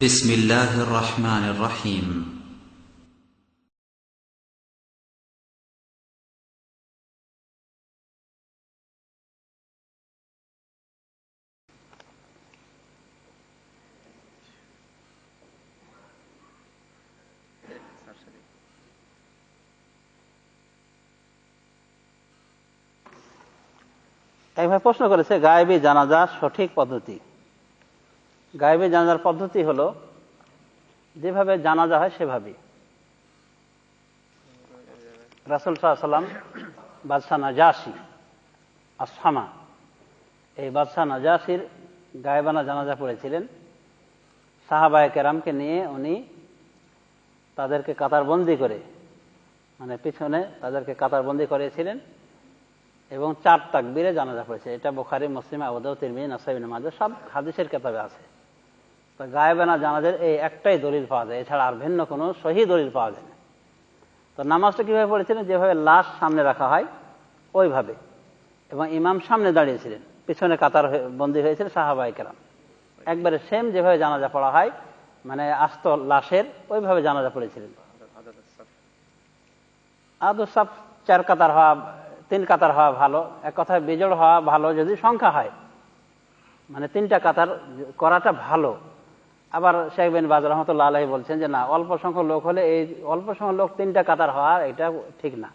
بسم الله الرحمن الرحيم একভাবে প্রশ্ন করেছে গায়েবী জানাজার সঠিক পদ্ধতি গায়েবী জানাজার পদ্ধতি হলো, যেভাবে জানাজা হয় সেভাবেই। রাসুল সাল্লাম বাদশাহ নাজাসি আসামা এই বাদশাহ নাজাসির গায়েবানা জানাজা পড়েছিলেন। সাহাবায় কেরামকে নিয়ে উনি তাদেরকে কাতারবন্দি করে মানে পিছনে তাদেরকে কাতারবন্দি করেছিলেন এবং চার তাকবীরে জানাজা পড়েছে। এটা বোখারি, মুসলিম আবুদাউ তিরমি নাসাইবিন মাঝে সব হাদিসের কেতাবে আছে। তো গায়েবানা জানাজের এই একটাই দলিল পাওয়া যায়। এছাড়া আর ভিন্ন কোনো সহি দলিল পাওয়া যায় না। তো নামাজটা কীভাবে পড়েছিলেন? যেভাবে লাশ সামনে রাখা হয়, ওইভাবে। এবং ইমাম সামনে দাঁড়িয়েছিলেন। পিছনে কাতার বন্দী হয়েছিল সাহাবাই কেরাম। একবারে সেম যেভাবে জানাজা পড়া হয় মানে আস্ত লাশের ওইভাবে জানাজা পড়েছিলেন। আদৌ সব চার কাতার হওয়া, তিন কাতার হওয়া ভালো। এক কথায় বেজোড় হওয়া ভালো যদি সংখ্যা হয়। মানে তিনটা কাতার করাটা ভালো। আবার শেখ বিন বাজ রহমতুল্লাহ আলহী বলছেন যে না, অল্প সংখ্যক লোক হলে এই অল্প সংখ্যক লোক তিনটা কাতার হওয়া এটা ঠিক না।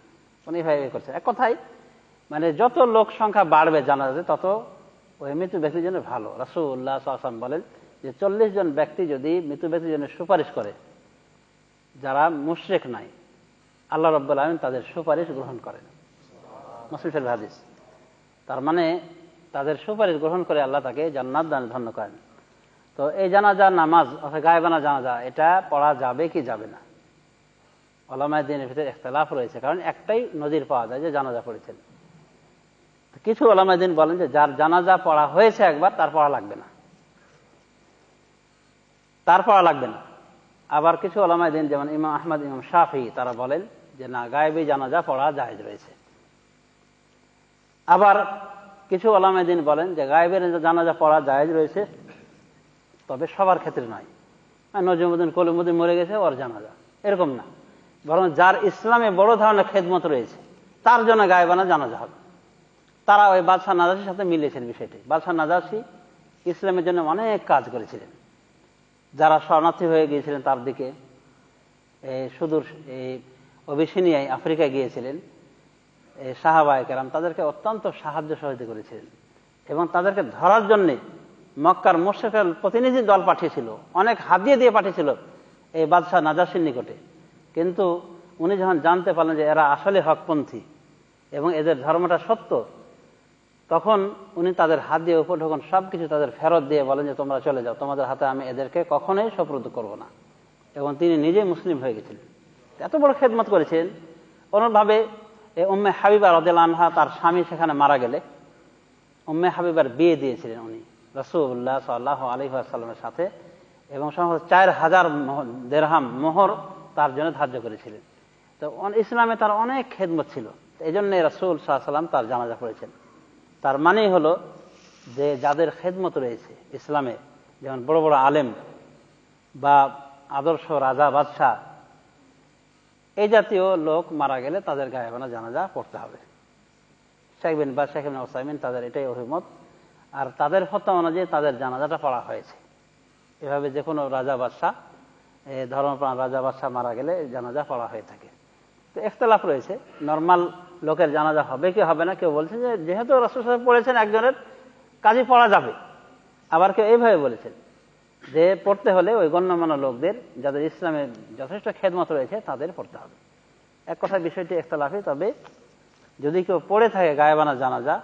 উনি এইভাবে করছেন। এক কথায় মানে যত লোক সংখ্যা বাড়বে জানা যাবে তত ওই মৃত্যু ব্যক্তির জন্য ভালো। রাসুল্লাহ আসলাম বলেন যে চল্লিশ জন ব্যক্তি যদি মৃত্যু ব্যক্তির জন্য সুপারিশ করে, যারা মুশরেক নাই, আল্লাহ রব্বুল আলমিন তাদের সুপারিশ গ্রহণ করেন। মুসলিম শরীফ হাদিস। তার মানে তাদের সুপারিশ গ্রহণ করে আল্লাহ তাকে জান্নাত দান ধন্য করেন। তো এই জানাজা নামাজ, অর্থাৎ গায়েবানা জানাজা, এটা পড়া যাবে কি যাবে না? ওলামায় দিনের ভিতরে ইখতলাফ রয়েছে, কারণ একটাই নদীর পাওয়া যায় যে জানাজা পড়েছেন। কিছু ওলামায় দিন বলেন যে যার জানাজা পড়া হয়েছে একবার, তার পড়া লাগবে না। তার পড়া লাগবে না। আবার কিছু ওলামায় দিন, যেমন ইমাম আহমদ, ইমাম শাফি, তারা বলেন যে না, গায়েবী জানাজা পড়া জায়েজ রয়েছে। আবার কিছু ওলামায় দিন বলেন যে গায়েবের জানাজা পড়া জায়েজ রয়েছে তবে সবার ক্ষেত্রে নয় নজরুদ্দিন কলিমুদ্দিন মরে গেছে, ওর জানাজা। এরকম না। বরং যার ইসলামে বড় ধরনের খেদমত রয়েছে, তার জন্য গায়েবানা জানাজা হবে। তারা ওই বাদশাহ নাজাসির সাথে মিলিয়েছেন বিষয়টি। বাদশাহ নাজাসি ইসলামের জন্য অনেক কাজ করেছিলেন। যারা শরণার্থী হয়ে গিয়েছিলেন তার দিকে সুদূর এই অবিসিনিয়ায় আফ্রিকায় গিয়েছিলেন এই সাহাবায় কেরাম তাদেরকে অত্যন্ত সাহায্য সহযোগিতা করেছিলেন এবং তাদেরকে ধরার জন্যে মক্কার মোশেকের প্রতিনিধি দল পাঠিয়েছিল, অনেক হাতিয়ে দিয়ে পাঠিয়েছিল এই বাদশাহ নাজাসির নিকটে। কিন্তু উনি যখন জানতে পারলেন যে এরা আসলে হকপন্থী এবং এদের ধর্মটা সত্য, তখন উনি তাদের হাত দিয়ে উপর ঢোকন সব কিছু তাদের ফেরত দিয়ে বলেন যে তোমরা চলে যাও, তোমাদের হাতে আমি এদেরকে কখনোই সপ্রদ করব না। এবং তিনি নিজেই মুসলিম হয়ে গেছিলেন। এত বড় খেদমত করেছেন। অনুরূপভাবে এ উম্মে হাবিবা রদেল আনহা তার স্বামী সেখানে মারা গেলে, উম্মে হাবিবার বিয়ে দিয়েছিলেন উনি। রসুল্লাহ সাল্লাহ আলী আসাল্লামের সাথে এবং সম্ভবত চার হাজার দেড়হাম মোহর তার জন্য ধার্য করেছিলেন। তো ইসলামে তার অনেক খেদমত ছিল। এই জন্য রসুল সাল্লাম তার জানাজা পড়েছেন। তার মানেই হলো যে যাদের খেদমত রয়েছে ইসলামে, যেমন বড় বড় আলেম বা আদর্শ রাজা, বাদশাহ, এই জাতীয় লোক মারা গেলে তাদের গায়েবানা জানাজা পড়তে হবে। শেখ বিন, বা শেখ বিন ওসাইমিন তাদের এটাই অভিমত আর তাদের ফতোয়া অনুযায়ী তাদের জানাজাটা পড়া হয়েছে। এভাবে যে কোনো রাজা বাদশাহ ধর্মপ্রাণ রাজা বাদশাহ মারা গেলে জানাজা পড়া হয়ে থাকে। তো একতলাফ রয়েছে। নর্মাল লোকের জানাজা হবে কি হবে না কেউ বলছে যে, যেহেতু রসুল সাহেব পড়েছেন একজনের, কাজই পড়া যাবে। আবার কেউ এইভাবে বলেছেন যে, পড়তে হলে ওই গণ্যমান্য লোকদের, যাদের ইসলামে যথেষ্ট খেদমত রয়েছে, তাদের পড়তে হবে। এক কথা বিষয়টি একতলাফি তবে যদি কেউ পড়ে থাকে গায়েবানা জানাজা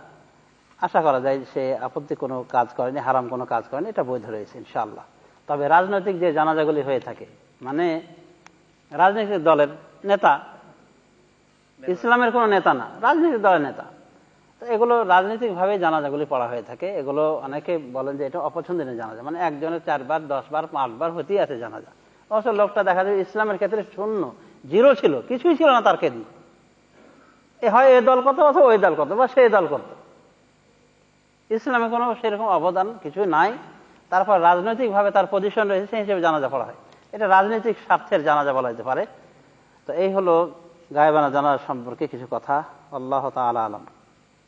আশা করা যায় সে আপত্তি কোনো কাজ করেনি হারাম কোনো কাজ করেনি এটা বৈধ রয়েছে ইনশাআল্লাহ। তবে রাজনৈতিক যে জানাজাগুলি হয়ে থাকে মানে রাজনৈতিক দলের নেতা ইসলামের কোনো নেতা না রাজনৈতিক দলের নেতা। তো এগুলো রাজনৈতিকভাবে জানাজাগুলি পড়া হয়ে থাকে। এগুলো অনেকে বলেন যে এটা অপছন্দনীয় জানাজা। মানে একজনের চারবার দশবার পাঁচবার হতেই আছে জানাজা। অবশ্য লোকটা দেখা যায় ইসলামের ক্ষেত্রে শূন্য জিরো ছিল কিছুই ছিল না তার কেদিন এ হয় এ দল কত অথবা ওই দল কত বা সেই দল কত ইসলামে কোনো সেরকম অবদান কিছু নাই। তারপর রাজনৈতিকভাবে তার পজিশন রয়েছে, সেই হিসেবে জানাজা পড়া হয়। এটা রাজনৈতিক স্বার্থের জানাজা বলা যেতে পারে। তো এই হলো গায়েবানা জানার সম্পর্কে কিছু কথা। আল্লাহ তালা আলম।